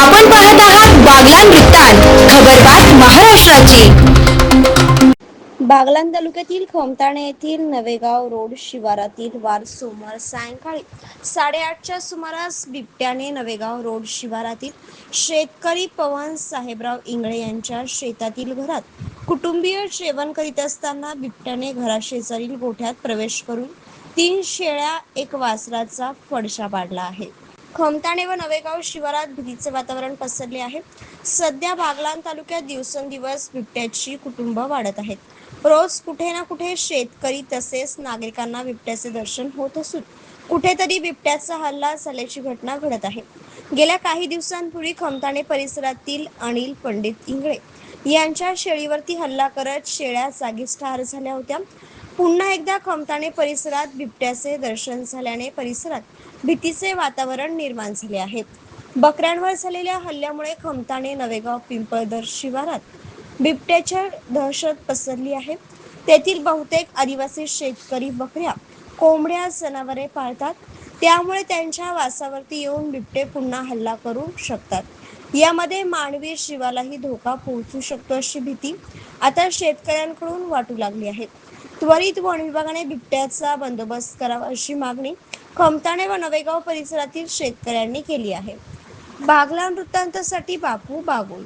आपण पाहत आहात बागलान वृत्तांत खबरबात महाराष्ट्राची. बागलाण तालुक्यातील खोमताणे येथील नवेगाव रोड शिवारातील वार सोमवार सायंकाळी साडेआठच्या सुमारास बिबट्याने नवेगाव रोड शिवारातील शेतकरी पवन साहेबराव इंगळे यांच्या शेतातील घरात कुटुंबीय जेवण करीत असताना बिबट्याने घराशेजारील गोठ्यात प्रवेश करून तीन शेळ्या एक वासराचा फडशा पाडला आहे. खमताणे व नवेगाव शिवारात भीतीचे वातावरण पसरले आहे. सध्या बागलान तालुक्यात दिवसेंदिवस बिबट्याची कुटुंब वाढत आहेत. रोज कुठे ना कुठे शेतकरी तसेच नागरिकांना बिबट्याचे दर्शन होत असून कुठेतरी बिबट्याचा हल्ला झाल्याची घटना घडत आहे. गेल्या काही दिवसांपूर्वी खमताणे परिसरातील अनिल पंडित इंगळे यांच्या शेळीवरती हल्ला करत शेळ्या जागीच ठार झाल्या होत्या. पुन्हा एकदा खमताणे परिसरात बिबट्याचे दर्शन झाल्याने परिसरात भीतीचे वातावरण निर्माण झाले आहे. बकऱ्यांवर झालेल्या हल्ल्यामुळे खमताणे नवेगाव पिंपळदर शिवारात बिबट्याच्या दहशत पसरली आहे. तेथील बहुतेक आदिवासी शेतकरी बकऱ्या कोंबड्या जनावरे पाळतात. त्यामुळे त्यांच्या वासावरती येऊन बिबटे पुन्हा हल्ला करू शकतात. यामध्ये मानवी जीवालाही धोका पोहोचू शकतो अशी भीती आता शेतकऱ्यांकडून वाटू लागली आहे. त्वरित वन विभागाने बिबट्याचा बंदोबस्त करावा अशी मागणी खमताणे व नवेगाव परिसरातील शेतकऱ्यांनी केली आहे. बागला वृत्तांतासाठी बापू बागुल.